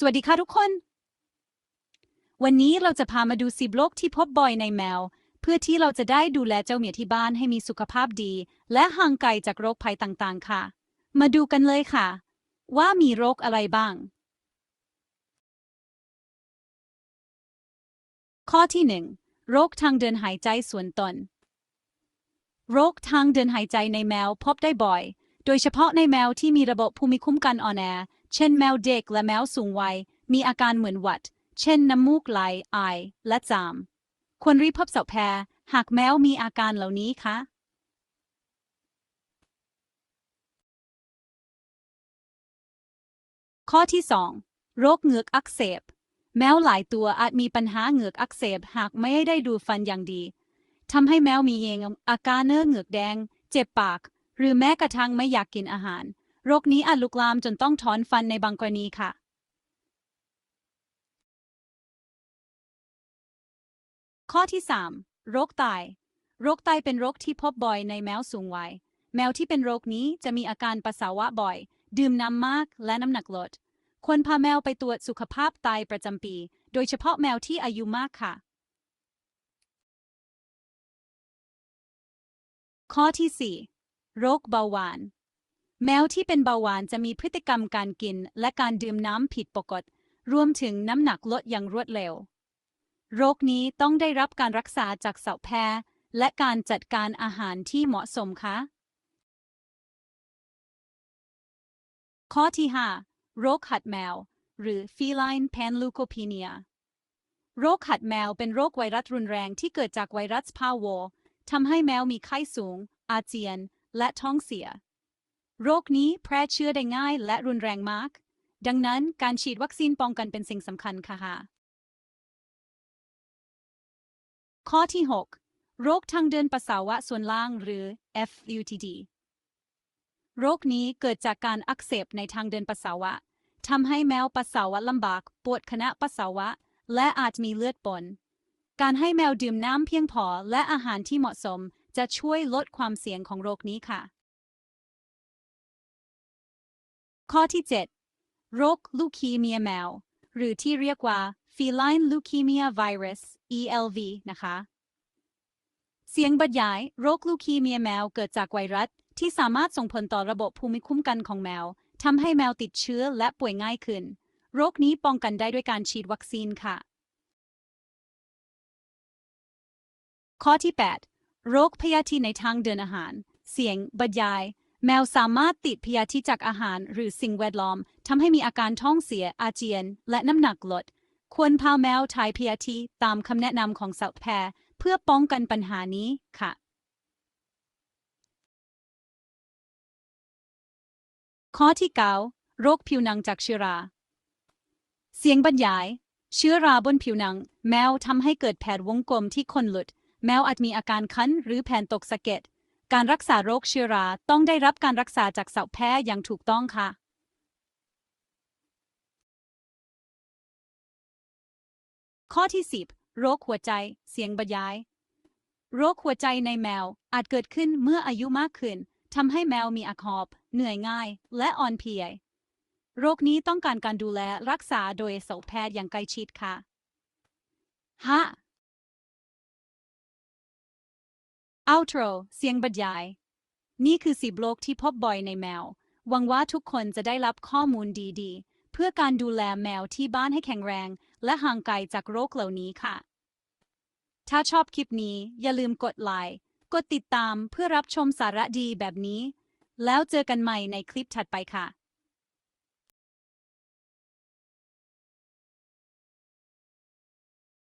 สวัสดีค่ะทุกคน วันนี้เราจะพามาดูสิบโรคที่พบบ่อยในแมว เพื่อที่เราจะได้ดูแลเจ้าเหมียที่บ้านให้มีสุขภาพดี และห่างไกลจากโรคภัยต่างๆ ค่ะ มาดูกันเลยค่ะ ว่ามีโรคอะไรบ้าง ข้อที่1โรคทางเดินหายใจส่วนตน โรคทางเดินหายใจในแมวพบได้บ่อย โดยเฉพาะในแมวที่มีระบบภูมิคุ้มกันอ่อนแอ เช่นแมวเด็กและแมวสูงวัย มีอาการเหมือนหวัด เช่นน้ำมูกไหลไอและจาม ควรรีบพบสัตวแพทย์หากแมวมีอาการเหล่านี้คะข้อที่ 2 โรคเหงือกอักเสบ แมวหลายตัวอาจมีปัญหาเหงือกอักเสบหากไม่ได้ดูฟันอย่างดีทำให้แมวมีเองอาการเนื้อเหงือกแดง เจ็บปาก หรือแม้กระทั่งไม่อยากกินอาหาร โรคนี้อาจลุกลามจนต้องถอนฟันในบางกรณีค่ะข้อที่ 3 โรคไต โรคไตเป็นโรคที่พบบ่อยในแมวสูงวัย แมวที่เป็นโรคนี้จะมีอาการปัสสาวะบ่อย ดื่มน้ำมากและน้ำหนักลด ควรพาแมวไปตรวจสุขภาพไตประจำปี โดยเฉพาะแมวที่อายุมากค่ะ ข้อที่ 4 โรคเบาหวาน แมวที่เป็นเบาหวานจะมีพฤติกรรมการกินและการดื่มน้ำผิดปกติ รวมถึงน้ำหนักลดอย่างรวดเร็ว โรคนี้ต้องได้รับการรักษาจากสัตวแพทย์และการจัดการอาหารที่เหมาะสมคะข้อที่5โรคหัดแมว หรือ feline panleukopenia โรคหัดแมวเป็นโรคไวรัสรุนแรงที่เกิดจากไวรัสพาวโวทำให้แมวมีไข้สูง อาเจียน และท้องเสีย โรคนี้แพร่เชื้อได้ง่ายและรุนแรงมาก ดังนั้นการฉีดวัคซีนป้องกันเป็นสิ่งสำคัญค่ะ ข้อที่ 6 โรคทางเดินปัสสาวะส่วนล่างหรือ FUTD โรคนี้เกิดจากการอักเสบในทางเดินปัสสาวะทำให้แมวปัสสาวะลำบากปวดขณะปัสสาวะ และอาจมีเลือดปน การให้แมวดื่มน้ำเพียงพอและอาหารที่เหมาะสมจะช่วยลดความเสี่ยงของโรคนี้ค่ะ ข้อที่ 7 โรคลูคีเมียแมว หรือที่เรียกว่า feline leukemia virus ELV นะคะ เสียงบรรยายโรคลูคีเมียแมวเกิดจากไวรัส ที่สามารถส่งผลต่อระบบภูมิคุ้มกันของแมวทำให้แมวติดเชื้อและป่วยง่ายขึ้น โรคนี้ป้องกันได้ด้วยการฉีดวัคซีนค่ะ ข้อที่ 8 โรคพยาธิในทางเดินอาหาร เสียงบรรยาย แมวสามารถติดพยาธิจากอาหารหรือสิ่งแวดล้อมทำให้มีอาการท้องเสียอาเจียน และน้ำหนักลด ควรพาแมวถ่ายพยาธิตามคำแนะนำของสัตวแพทย์เพื่อป้องกันปัญหานี้ค่ะ ข้อที่ 9 โรคผิวหนังจากเชื้อรา เสียงบรรยาย เชื้อราบนผิวหนัง แมวทำให้เกิดแผลวงกลมที่คนหลุด แมวอาจมีอาการคันหรือแผ่นตกสะเก็ด การรักษาโรคเชื้อราต้องได้รับการรักษาจากสัตวแพทย์อย่างถูกต้องค่ะข้อที่ 10 โรคหัวใจ เสียงบรรยาย โรคหัวใจในแมวอาจเกิดขึ้นเมื่ออายุมากขึ้นทำให้แมวมีอาคอบ เหนื่อยง่าย และอ่อนเพลีย โรคนี้ต้องการการดูแลรักษาโดยสัตวแพทย์อย่างใกล้ชิดค่ะ 5. Outro เสียงบรรยาย นี่คือสิบโรคที่พบบ่อยในแมว หวังว่าทุกคนจะได้รับข้อมูลดีๆ เพื่อการดูแลแมวที่บ้านให้แข็งแรง และห่างไกลจากโรคเหล่านี้ค่ะ ถ้าชอบคลิปนี้อย่าลืมกดไลค์กดติดตามเพื่อรับชมสาระดีแบบนี้ แล้วเจอกันใหม่ในคลิปถัดไปค่ะ